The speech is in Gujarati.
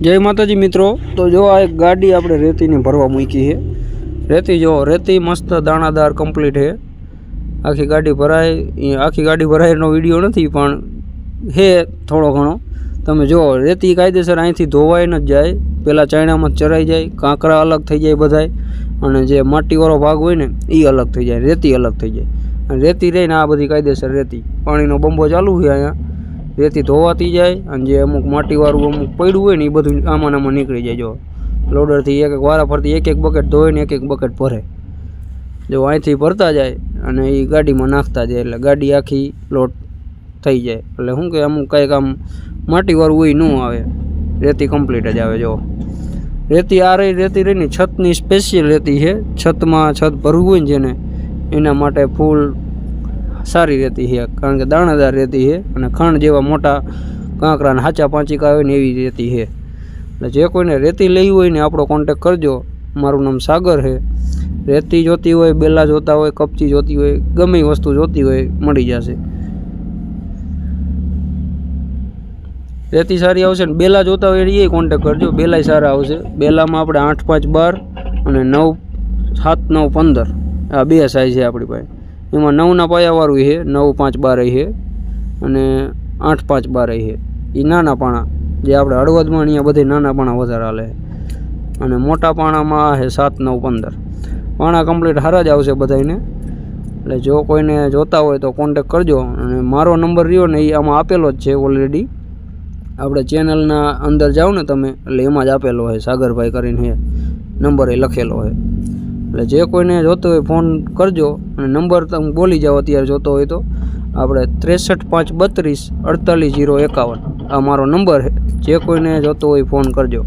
જય માતાજી મિત્રો. તો જો આ એક ગાડી આપણે રેતીની ભરવા મૂકી છે. રેતી જો રેતી મસ્ત દાણાદાર કમ્પ્લીટ છે. આખી ગાડી ભરાય. આખી ગાડી ભરાયનો વીડિયો નથી, પણ છે થોડો ઘણો. તમે જો, રેતી કાયદેસર અહીંથી ધોવાઈ ન જ જાય. પહેલાં ચાયણામાં ચરાઈ જાય. કાંકરા અલગ થઈ જાય બધાય. અને જે માટીવાળો ભાગ હોય ને એ અલગ થઈ જાય. રેતી અલગ થઈ જાય. અને રેતી રહીને આ બધી કાયદેસર રેતી. પાણીનો બંબો ચાલુ છે અહીંયા. રેતી ધોવાતી જાય અને જે અમુક માટીવાળું અમુક પડ્યું હોય ને એ બધું આમાં આમાં નીકળી જાય. જો લોડરથી એક એક વારા ફરતી એક એક બકેટ ધોય એક એક બકેટ ભરે. જો અહીંથી ભરતા જાય અને એ ગાડીમાં નાખતા જાય એટલે ગાડી આખી લોડ થઈ જાય. એટલે શું કે અમુક કંઈક આમ માટીવાળું હોય ન આવે. રેતી કમ્પ્લીટ જ આવે, જો. રેતી આ રહી, રેતી રહીને છતની સ્પેશિયલ રેતી છે. છતમાં છત ભરવું હોય ને જેને, એના માટે ફૂલ સારી રહેતી છે, કારણ કે દાણાદાર રેતી છે અને ખાંડ જેવા મોટા કાંકરાને હાચા પાંચીકા હોય ને એવી રહેતી છે. એટલે જે કોઈને રેતી લેવી હોય ને આપણો કોન્ટેક કરજો. મારું નામ સાગર છે. રેતી જોતી હોય, બેલા જોતા હોય, કપચી જોતી હોય, ગમે વસ્તુ જોતી હોય, મળી જશે. રેતી સારી આવશે ને બેલા જોતા હોય એ કોન્ટેક કરજો. બેલાય સારા આવશે. બેલામાં આપણે આઠ પાંચ બાર અને નવ, સાત, નવ, પંદર. આ બે સાઈઝ છે આપણી પાસે. એમાં નવના પાયાવાળું છે નવ પાંચ બાર છે અને આઠ પાંચ બાર છે એ નાના પાણા, જે આપણે હળવદમાં અહીંયા બધે નાના પાણા વધારે હાલે અને મોટા પાણામાં છે સાત, નવ, પંદર. પાણા કમ્પ્લીટ હારા જ આવશે બધાને એટલે જો કોઈને જોતા હોય તો કોન્ટેક કરજો. અને મારો નંબર રહ્યો ને એ આમાં આપેલો જ છે ઓલરેડી આપણે ચેનલના અંદર જાઓ ને તમે, એટલે એમાં જ આપેલો હોય સાગરભાઈ કરીને હે, નંબર એ લખેલો હોય એટલે જે કોઈને જોતો હોય ફોન કરજો અને નંબર તમે બોલી જાઓ અત્યારે જોતો હોય તો. આપણે ત્રેસઠ પાંચ બત્રીસ અડતાલીસ જીરો એકાવન આ મારો નંબર છે. જે કોઈને જોતો હોય ફોન કરજો.